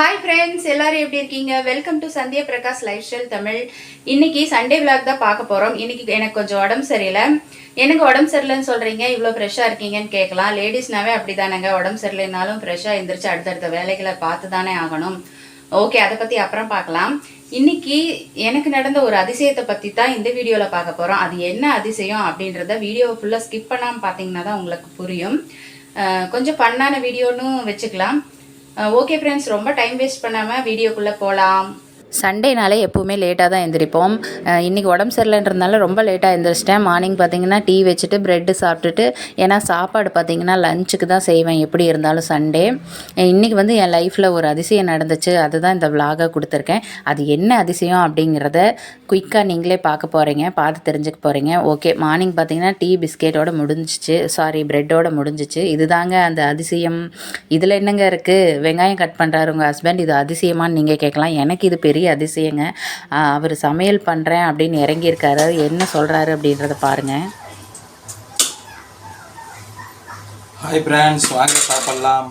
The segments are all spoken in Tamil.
ஹாய் ஃப்ரெண்ட்ஸ் எல்லாரும் எப்படி இருக்கீங்க? Welcome to Sandhya Prakash life style Tamil. இன்னைக்கு சண்டே விளாக் தான் பார்க்க போகிறோம் இன்னைக்கு எனக்கு கொஞ்சம் உடம்பு சரியில்லை. எனக்கு உடம்பு சரியில்லைன்னு சொல்கிறீங்க இவ்வளோ ஃப்ரெஷ்ஷாக இருக்கீங்கன்னு கேட்கலாம். லேடிஸ்னாவே அப்படி தானேங்க உடம்பு சரியில்லைனாலும் ஃப்ரெஷ்ஷாக எந்திரிச்சு அடுத்தடுத்த வேலைகளை பார்த்து தானே ஆகணும். ஓகே அதை பற்றி அப்புறம் பார்க்கலாம். இன்னைக்கு எனக்கு நடந்த ஒரு அதிசயத்தை பற்றி தான் இந்த வீடியோவில் பார்க்க போகிறோம் அது என்ன அதிசயம் அப்படின்றத வீடியோவை ஃபுல்லாக ஸ்கிப் பண்ணாமல் பார்த்தீங்கன்னா தான் உங்களுக்கு புரியும். கொஞ்சம் பண்ணான வீடியோன்னு வச்சுக்கலாம். ஓகே ஃப்ரெண்ட்ஸ் ரொம்ப டைம் வேஸ்ட் பண்ணாமல் வீடியோக்குள்ளே போகலாம் சண்டேனாலே எப்போவுமே லேட்டாக தான் எழுந்திரிப்போம் இன்றைக்கி உடம்பு சரியில்லைன்றதுனால ரொம்ப லேட்டாக எழுந்திரிச்சிட்டேன் மார்னிங் பார்த்தீங்கன்னா டீ வச்சுட்டு ப்ரெட்டு சாப்பிட்டுட்டு ஏன்னா சாப்பாடு பார்த்தீங்கன்னா லஞ்சுக்கு தான் செய்வேன். எப்படி இருந்தாலும் சண்டே இன்றைக்கி வந்து என் லைஃப்பில் ஒரு அதிசயம் நடந்துச்சு. அதுதான் இந்த விலாகை கொடுத்துருக்கேன். அது என்ன அதிசயம் அப்படிங்கிறத குயிக்காக நீங்களே பார்க்க போகிறீங்க பார்த்து தெரிஞ்சுக்க போகிறீங்க ஓகே மார்னிங் பார்த்தீங்கன்னா டீ பிஸ்கெட்டோட முடிஞ்சிச்சு. சாரி ப்ரெட்டோட முடிஞ்சிச்சு. இதுதாங்க அந்த அதிசயம். இதில் என்னங்க இருக்குது வெங்காயம் கட் பண்ணுறாரு உங்கள் ஹஸ்பண்ட் இது அதிசயமான்னு நீங்கள் கேட்கலாம். எனக்கு இது பெரிய அதிசயங்க அவர் சமையல் பண்ணுறேன் அப்படின்னு இறங்கியிருக்காரு. என்ன சொல்கிறாரு அப்படின்றத பாருங்கள் ஹாய் ஃப்ரெண்ட்ஸ் வாங்க சாப்பிடலாம்.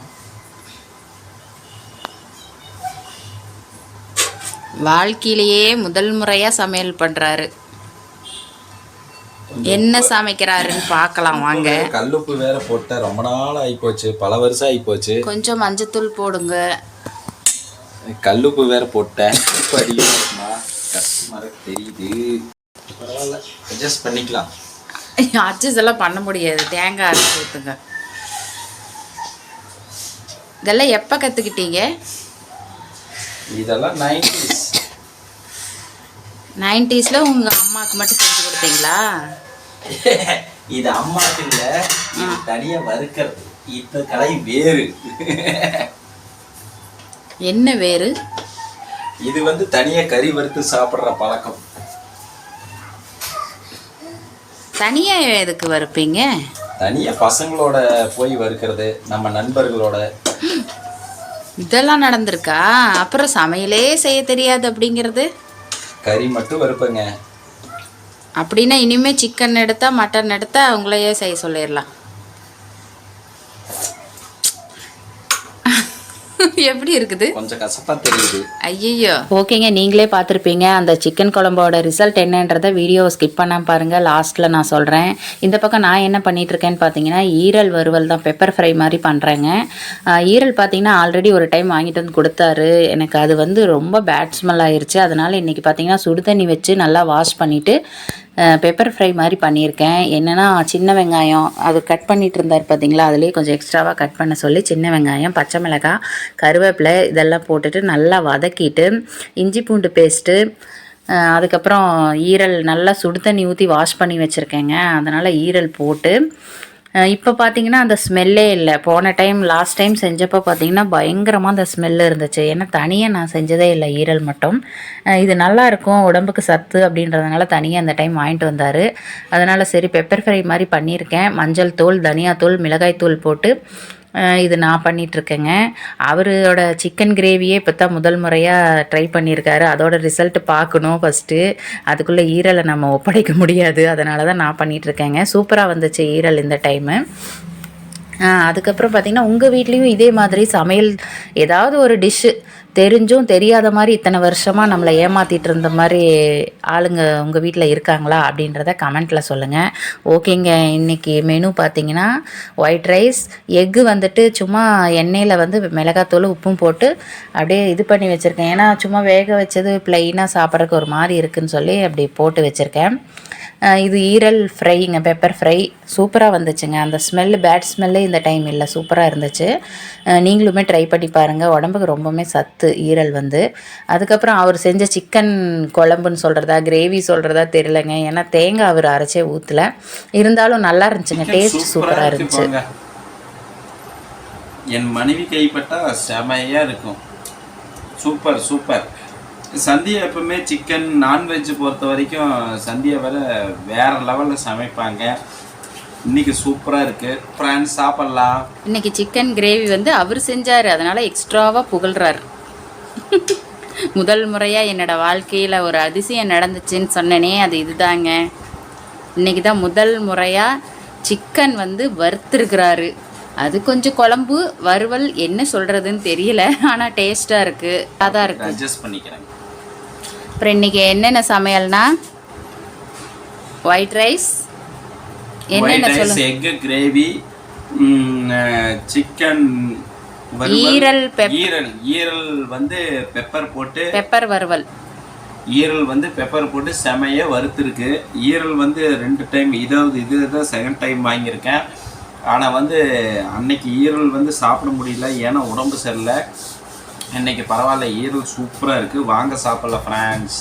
வாழ்க்கையிலேயே முதல் முறையாக சமையல் பண்ணுறாரு என்ன சமைக்கிறாருன்னு பார்க்கலாம் வாங்க. கல்லுப்பு வேற போட்ட ரொம்ப நாள் ஆகிப்போச்சு பல வருஷம் ஆகிப்போச்சு கொஞ்சம் மஞ்சத்தூள் போடுங்க. கல்லுப்பு வேற போட்டேன். உப்பு கஸ்டமருக்கு தெரியுது. பரவாயில்ல. அட்ஜஸ்ட் பண்ணிக்கலாம். அட்ஜஸ்ட் எல்லாம் பண்ண முடியாது. தேங்காய் அரைச்சி ஊற்றுங்க இதெல்லாம் எப்போ கற்றுக்கிட்டீங்க இதெல்லாம் நைன்டிஸ் நைன்டிஸில் உங்கள் அம்மாவுக்கு மட்டும் செஞ்சு கொடுத்தீங்களா? இது அம்மாக்கு இல்ல. இது தனியா வறுக்கிறது. இந்த கலை வேறு. என்ன வேறு? இது வந்து தனியா கறி வறுத்து சாப்பிடுற பழக்கம். தனியாக எதுக்கு வறுப்பீங்க? தனியா பசங்களோட போய் வறுக்கிறது நம்ம நண்பர்களோட. இதெல்லாம் நடந்திருக்கா? அப்புறம் சமையலே செய்ய தெரியாது அப்படிங்கிறது? கறி மட்டும் வறுப்பேங்க. அப்படின்னா இனிமே சிக்கன் எடுத்தா மட்டன் எடுத்தா அவங்களையே செய்ய சொல்லிடலாம். எப்படி இருக்குது? கொஞ்சம் கசப்பா தெரியுது. ஐயோ ஓகேங்க நீங்களே பார்த்துருப்பீங்க. அந்த சிக்கன் குழம்போட ரிசல்ட் என்னன்றதை வீடியோவை ஸ்கிப் பண்ணாம பாருங்கள் லாஸ்ட்டில் நான் சொல்கிறேன் இந்த பக்கம் நான் என்ன பண்ணிட்டு இருக்கேன்னு பார்த்தீங்கன்னா ஈரல் வறுவல் தான் பெப்பர் ஃப்ரை மாதிரி பண்ணுறேங்க ஈரல் பார்த்தீங்கன்னா ஆல்ரெடி ஒரு டைம் வாங்கிட்டு வந்து கொடுத்தாரு. எனக்கு அது வந்து ரொம்ப பேட் ஸ்மெல் ஆயிருச்சு. அதனால் இன்றைக்கி பார்த்தீங்கன்னா சுடு தண்ணி வச்சு நல்லா வாஷ் பண்ணிவிட்டு பெப்பர் ஃப்ரை மாதிரி பண்ணியிருக்கேன். என்னென்னா சின்ன வெங்காயம் அது கட் பண்ணிட்டு இருந்தார் பார்த்தீங்களா அதுலேயே கொஞ்சம் எக்ஸ்ட்ராவாக கட் பண்ண சொல்லி சின்ன வெங்காயம் பச்சை மிளகாய் கருவேப்பிலை இதெல்லாம் போட்டுட்டு நல்லா வதக்கிட்டு இஞ்சி பூண்டு பேஸ்ட்டு அதுக்கப்புறம் ஈரல் நல்லா சுடு தண்ணி ஊற்றி வாஷ் பண்ணி வச்சுருக்கேங்க. அதனால் ஈரல் போட்டு இப்போ பார்த்தீங்கன்னா அந்த ஸ்மெல்லே இல்லை. போன டைம் லாஸ்ட் டைம் செஞ்சப்போ பார்த்தீங்கன்னா பயங்கரமாக அந்த ஸ்மெல் இருந்துச்சு. ஏன்னா தனியாக நான் செஞ்சதே இல்லை ஈரல் மட்டும். இது நல்லா இருக்கும் உடம்புக்கு சத்து அப்படின்றதுனால தனியாக அந்த டைம் வாங்கிட்டு வந்தார். அதனால் சரி பெப்பர் ஃப்ரை மாதிரி பண்ணியிருக்கேன். மஞ்சள் தூள் தனியாத்தூள் மிளகாய் தூள் போட்டு இது நான் பண்ணிகிட்ருக்கேங்க அவரோட சிக்கன் கிரேவியே இப்போ தான் முதல் முறையாக ட்ரை பண்ணியிருக்காரு. அதோட ரிசல்ட் பார்க்கணும் ஃபஸ்ட்டு அதுக்குள்ளே ஈரலை நம்ம ஒப்படைக்க முடியாது. அதனால தான் நான் பண்ணிகிட்ருக்கேங்க சூப்பராக வந்துச்சு ஈரல் இந்த டைமு அதுக்கப்புறம் பார்த்திங்கன்னா உங்கள் வீட்லேயும் இதே மாதிரி சமையல் ஏதாவது ஒரு டிஷ்ஷு தெரிஞ்சும் தெரியாத மாதிரி இத்தனை வருஷமாக நம்மளை ஏமாற்றிட்டு இருந்த மாதிரி ஆளுங்க உங்கள் வீட்டில் இருக்காங்களா அப்படின்றத கமெண்ட்டில் சொல்லுங்கள் ஓகேங்க இன்றைக்கி மெனு பார்த்தீங்கன்னா ஒயிட் ரைஸ் எக்கு வந்துட்டு சும்மா எண்ணெயில் வந்து மிளகாத்தூள் உப்பும் போட்டு அப்படியே இது பண்ணி வச்சுருக்கேன். ஏன்னா சும்மா வேக வச்சது ப்ளைனாக சாப்பிட்றதுக்கு ஒரு மாதிரி இருக்குன்னு சொல்லி அப்படி போட்டு வச்சுருக்கேன். இது ஈரல் ஃப்ரைங்க பெப்பர் ஃப்ரை சூப்பராக வந்துச்சுங்க. அந்த ஸ்மெல்லு பேட் ஸ்மெல்லே இந்த டைம் இல்லை. சூப்பராக இருந்துச்சு. நீங்களுமே ட்ரை பண்ணி பாருங்கள் உடம்புக்கு ரொம்பவுமே சத்து ஈரல் வந்து. அதுக்கப்புறம் அவர் செஞ்ச சிக்கன் குழம்புன்னு சொல்கிறதா கிரேவி சொல்கிறதா தெரியலங்க. ஏன்னா தேங்காய் அவர் அரைச்சே ஊற்றல இருந்தாலும் நல்லா இருந்துச்சுங்க. டேஸ்ட் சூப்பராக இருந்துச்சு. என் மனைவி கைப்பட்டா செமையா இருக்கும். Super super. சந்தியா எப்பவுமே சிக்கன் நான்வெஜ் பொறுத்த வரைக்கும் சந்தியா வேலை வேற லெவலில் சமைப்பாங்க. இன்னைக்கு சூப்பராக இருக்கு. ஃப்ரெண்ட்ஸ் சாப்பிட்லாம். இன்னைக்கு சிக்கன் கிரேவி வந்து அவர் செஞ்சார். அதனால் எக்ஸ்ட்ராவாக புகழ்றார். முதல் முறையாக என்னோட வாழ்க்கையில் ஒரு அதிசயம் நடந்துச்சுன்னு சொன்னனே அது இதுதாங்க. இன்னைக்கு தான் முதல் முறையாக சிக்கன் வந்து வறுத்துருக்கிறாரு. அது கொஞ்சம் குழம்பு வறுவல் என்ன சொல்கிறதுன்னு தெரியல. ஆனால் டேஸ்ட்டாக இருக்குது அதான் இருக்குது அட்ஜஸ்ட் பண்ணிக்கிறேன் அப்புறம் இன்றைக்கி என்னென்ன சமையல்னா? ஒயிட் ரைஸ் என்னென்ன ஒயிட் ரைஸ் சொல்லு எக்கு கிரேவி சிக்கன் ஈரல் ஈரல் ஈரல் வந்து பெப்பர் போட்டு பெப்பர் வறுவல். ஈரல் வந்து பெப்பர் போட்டு செமைய வறுத்துருக்கு. ஈரல் வந்து ரெண்டு டைம் இதாவது இது தான் செகண்ட் டைம் வாங்கியிருக்கேன். ஆனால் வந்து அன்னைக்கு ஈரல் வந்து சாப்பிட முடியல ஏன்னா உடம்பு சரியில்லை. இன்னைக்கு பரவாயில்ல ஈரல் சூப்பராக இருக்குது வாங்க சாப்பிட்ல ஃப்ரான்ஸ்